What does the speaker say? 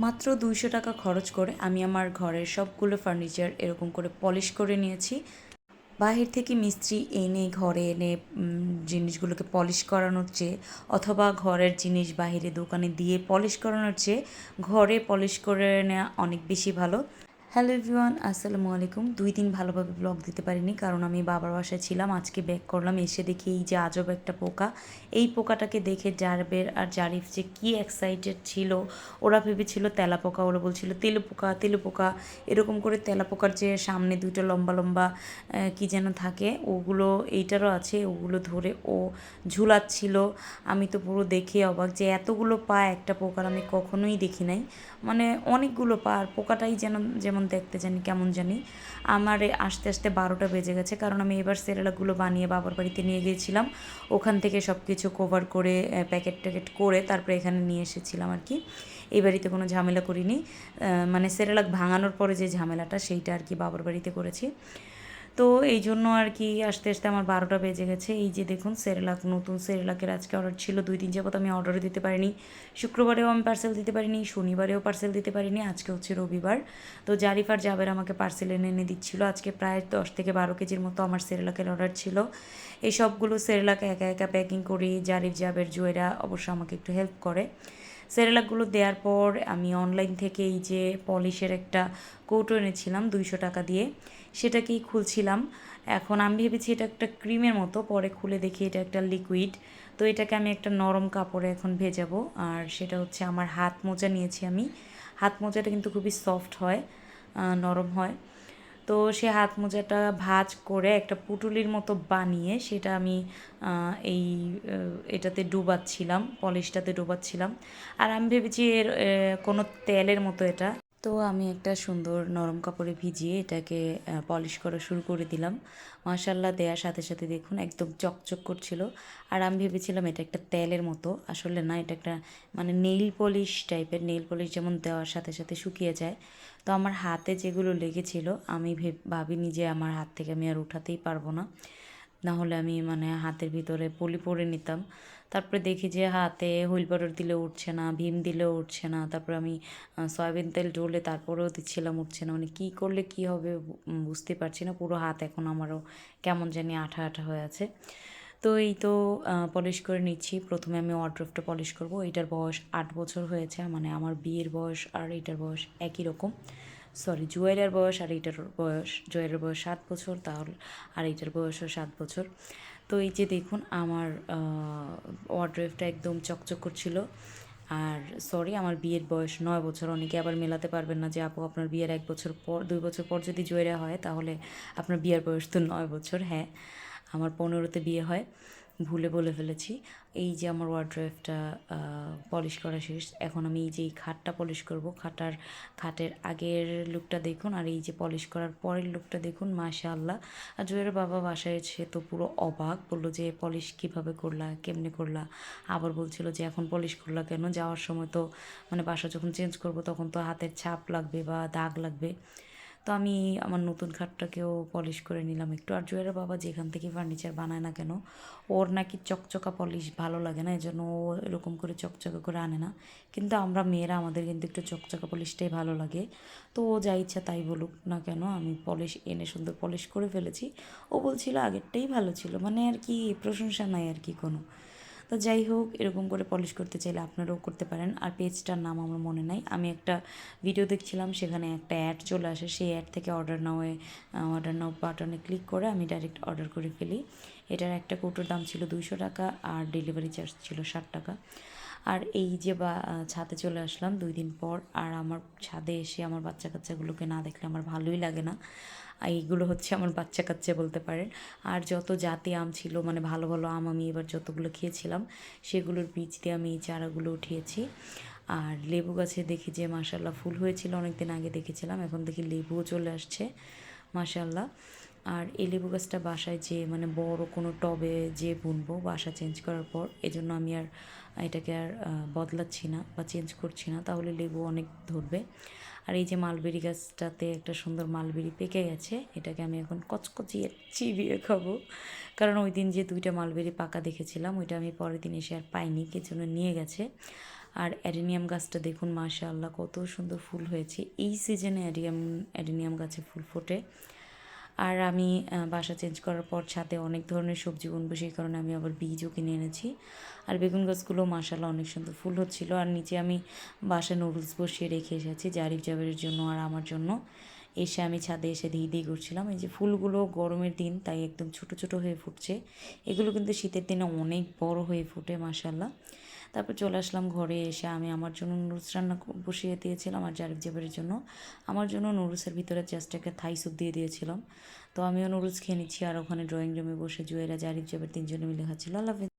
মাত্র দুইশো টাকা খরচ করে আমি আমার ঘরের সবগুলো ফার্নিচার এরকম করে পলিশ করে নিয়েছি। বাহির থেকে মিস্ত্রি এনে ঘরে এনে জিনিসগুলোকে পলিশ করানোর চেয়ে অথবা ঘরের জিনিস বাহিরে দোকানে দিয়ে পলিশ করানোর চেয়ে ঘরে পলিশ করে নেওয়া অনেক বেশি ভালো। হ্যালো এভরিওয়ান, আসসালামু আলাইকুম। দুই দিন ভালোভাবে ব্লগ দিতে পারিনি, কারণ আমি বাবার বাসায় ছিলাম, আজকে ব্যাক করলাম, এসে দেখি এই যে আজব একটা পোকা। এই পোকাটাকে দেখে জারবের আর জারিফ যে কি এক্সাইটেড ছিল, ওরা ভেবেছিল তেলা পোকা, ওরা বলছিল তেলু পোকা তেলু পোকা। এরকম করে তেলা পোকার যে সামনে দুটো লম্বা লম্বা কি যেন থাকে, ওগুলো, এইটারও আছে, ওগুলো ধরে ও ঝুলাচ্ছিল। আমি তো পুরো দেখে অবাক যে এতগুলো পা একটা পোকার আমি কখনোই দেখি নাই। মানে অনেকগুলো পা, আর পোকাটাই যেন, যেমন দেখতে জানি, কেমন জানি। আমার আস্তে আস্তে বারোটা বেজে গেছে, কারণ আমি এবার সেরেলাগুলো বানিয়ে বাবার বাড়িতে নিয়ে গিয়েছিলাম। ওখান থেকে সব কিছু কভার করে প্যাকেট ট্যাকেট করে তারপরে এখানে নিয়ে এসেছিলাম আর কি। এই বাড়িতে কোনো ঝামেলা করিনি। মানে সেরেলাক ভাঙানোর পরে যে ঝামেলাটা, সেইটা আর কি বাবার বাড়িতে করেছি। তো এই জন্য আর কি আস্তে আস্তে আমার বারোটা বেজে গেছে। এই যে দেখুন, সেরেলাক, নতুন সেরেলাকের আজকে অর্ডার ছিল। দুই দিন যাবত আমি অর্ডার দিতে পারিনি। শুক্রবারেও আমি পার্সেল দিতে পারিনি, শনিবারেও পার্সেল দিতে পারিনি, আজকে হচ্ছে রবিবার। তো জারিফার জাবের আমাকে পার্সেল এনে এনে দিচ্ছিল। আজকে প্রায় দশ থেকে বারো কেজির মতো আমার সেরেলাকের অর্ডার ছিল। এই সবগুলো সেরেলাকে একা একা প্যাকিং করি জারিফ জাবের জুয়েরা অবশ্য আমাকে একটু হেল্প করে। সেরেলাকগুলো দেওয়ার পর আমি অনলাইন থেকে এই যে পলিশের একটা কোটও এনেছিলাম দুইশো টাকা দিয়ে। সেটাকেই খুলছিলাম। এখন আমি ভেবেছি এটা একটা ক্রিমের মতো, পরে খুলে দেখি এটা একটা লিকুইড তো এটাকে আমি একটা নরম কাপড়ে এখন ভেজাবো। আর সেটা হচ্ছে আমার হাত মোজা নিয়েছি আমি। হাত মোজাটা কিন্তু খুবই সফট হয় নরম হয়। তো সে হাত মোজাটা ভাজ করে একটা পুটুলির মতো বানিয়ে সেটা আমি এই এটাতে ডুবাচ্ছিলাম, পলিশটাতে ডুবাচ্ছিলাম। আর আমি ভেবেছি এর কোনো তেলের মতো এটা। তো আমি একটা সুন্দর নরম কাপড়ে ভিজিয়ে এটাকে পলিশ করা শুরু করে দিলাম। মাশাল্লাহ দেওয়ার সাথে সাথে দেখুন একদম চকচক করছিল। আর আমি ভেবেছিলাম এটা একটা তেলের মতো। আসলে না, এটা একটা মানে নেইল পলিশ টাইপের। নেইল পলিশ যেমন দেওয়ার সাথে সাথে শুকিয়ে যায়। তো আমার হাতে যেগুলো লেগেছিল, আমি ভেব- ভাবিনি যে আমার হাত থেকে আমি আর উঠাতেই পারব না। না হলে আমি মানে হাতের ভিতরে পলি পরে নিতাম। তারপরে দেখি যে হাতে হুইল পাউডার দিলে উঠছে না, ভীম দিলেও উঠছে না, তারপরে আমি সয়াবিন তেল ডলে তারপরেও দিচ্ছিলাম উঠছে না। মানে কী করলে কী হবে বুঝতে পারছি না, পুরো হাত এখন আমারও কেমন জানি আঠা আঠা হয়ে আছে। তো এই তো পলিশ করে নিচ্ছি। প্রথমে আমি ওয়ার্ড্রোফটা পলিশ করব। এটার বয়স আট বছর হয়েছে মানে আমার বিয়ের বয়স আর এটার বয়স একই রকম। সরি জুয়েলের বয়স আর এইটার বয়স জুয়েলের বয়স সাত বছর, তাহলে আর এইটার বয়সও সাত বছর। তো এই যে দেখুন, আমার ওয়ার্ড্রেফটা একদম চকচক করছিল আর সরি আমার বিয়ের বয়স নয় বছর। অনেকে আবার মেলাতে পারবেন না যে, আপু, আপনার বিয়ের এক বছর পর, দুই বছর পর যদি জয়েরা হয়, তাহলে আপনার বিয়ের বয়স তো নয় বছর। হ্যাঁ আমার পনেরোতে বিয়ে হয়। ভুলে বলে ফেলেছি। এই যে আমার ওয়ার্ড্রেফটা পলিশ করা শেষ, এখন আমি এই যে এই খাটটা পলিশ করব, খাটার, খাটের আগের লুকটা দেখুন আর এই যে পলিশ করার পরের লুকটা দেখুন, মাশাআল্লাহ। আর জয়ের বাবা বাসায় এসে তো পুরো অবাক, বলল যে পলিশ কীভাবে করলা, কেমনে করলা? আবার বলছিল যে এখন পলিশ করলা কেন? যাওয়ার সময় তো মানে বাসা যখন চেঞ্জ করব তখন তো হাতের ছাপ লাগবে বা দাগ লাগবে। তো আমি আমার নতুন খাটটাকেও পলিশ করে নিলাম একটু। আর জুয়ের বাবা যেখান থেকে ফার্নিচার বানায় না কেন, ওর নাকি চকচকা পলিশ ভালো লাগে না, এজন্য ও এরকম করে চকচকা করে আনে না। কিন্তু আমরা মেয়েরা, আমাদের কিন্তু একটু চকচকা পলিশটাই ভালো লাগে। তো ও যা ইচ্ছা তাই বলুক না কেন, আমি পলিশ এনে সুন্দর পলিশ করে ফেলেছি। ও বলছিল আগেরটাই ভালো ছিল মানে আর কি প্রশংসা নাই আর কি কোনো। তো যাই হোক, এরকম করে পলিশ করতে চাইলে আপনারাও করতে পারেন। আর পেজটার নাম আমার মনে নাই। আমি একটা ভিডিও দেখছিলাম, সেখানে একটা অ্যাড চলে আসে। সেই অ্যাড থেকে অর্ডার নাওয়ে অর্ডার নাও বাটনে ক্লিক করে আমি ডাইরেক্ট অর্ডার করে ফেলি। এটার একটা কৌটোর দাম ছিল দুইশো টাকা, আর ডেলিভারি চার্জ ছিল ষাট টাকা। আর এই যে বা ছাদে চলে আসলাম দুই দিন পর। আর আমার ছাদে এসে আমার বাচ্চা কাচ্চাগুলোকে না দেখলে আমার ভালোই লাগে না। এইগুলো হচ্ছে আমার বাচ্চা কাচ্চা বলতে পারেন। আর যত জাতি আম ছিল মানে ভালো ভালো আম আমি এবার যতগুলো খেয়েছিলাম, সেগুলোর বীজ দিয়ে আমি এই চারাগুলো উঠিয়েছি। আর লেবু গাছে দেখি যে মাসাল্লাহ ফুল হয়েছিল, অনেকদিন আগে দেখেছিলাম, এখন দেখি লেবুও চলে আসছে মাসাল্লাহ আর এই লেবু গাছটা বাসায় যে মানে বড় কোনো টবে যে বুনবো বাসা চেঞ্জ করার পর, এজন্য আমি আর এটাকে আর বদলাচ্ছি না বা চেঞ্জ করছি না, তাহলে লেবু অনেক ধরবে। আর এই যে মালবেরি গাছটাতে একটা সুন্দর মালবেরি পেকে গেছে, এটাকে আমি এখন কচকচিয়ে চিবিয়ে খাব। কারণ ওই দিন যে দুইটা মালবেরি পাকা দেখেছিলাম, ওইটা আমি পরের দিন এসে আর পাইনি কিছু নিয়ে গেছে। আর অ্যাডেনিয়াম গাছটা দেখুন, মাশাআল্লাহ কত সুন্দর ফুল হয়েছে। এই সিজনে অ্যাডিয়াম, অ্যাডেনিয়াম গাছে ফুল ফোটে। আর আমি বাসা চেঞ্জ করার পর ছাদে অনেক ধরনের সবজি বুনবো, সেই কারণে আমি আবার বীজও কিনে এনেছি। আর বেগুন গাছগুলো মাসাল্লাহ অনেক সুন্দর ফুল হচ্ছিল। আর নিচে আমি বাসায় নুডলস বসিয়ে রেখে এসেছি, জারিফ জাবেরের জন্য আর আমার জন্য। এসে আমি ছাদে এসে ধীরে দিয়ে করছিলাম এই যে ফুলগুলো গরমের দিন, তাই একদম ছোট ছোট হয়ে ফুটছে। এগুলো কিন্তু শীতের দিনে অনেক বড় হয়ে ফুটে মাসাল্লাহ তারপর চলে আসলাম ঘরে এসে আমি আমার জন্য নুডলস রান্না বসিয়ে দিয়েছিলাম আর জারিফ জেবারের জন্য। আমার জন্য নুডলসের ভিতরে জাস্ট একটা থাই স্যুপ দিয়ে দিয়েছিলাম। তো আমিও নুডলস খেয়ে নিচ্ছি আর ওখানে ড্রয়িং রুমে বসে জুয়েরা, জারিফ জাবের তিনজনে মিলে খাচ্ছিল। আল্লাহ।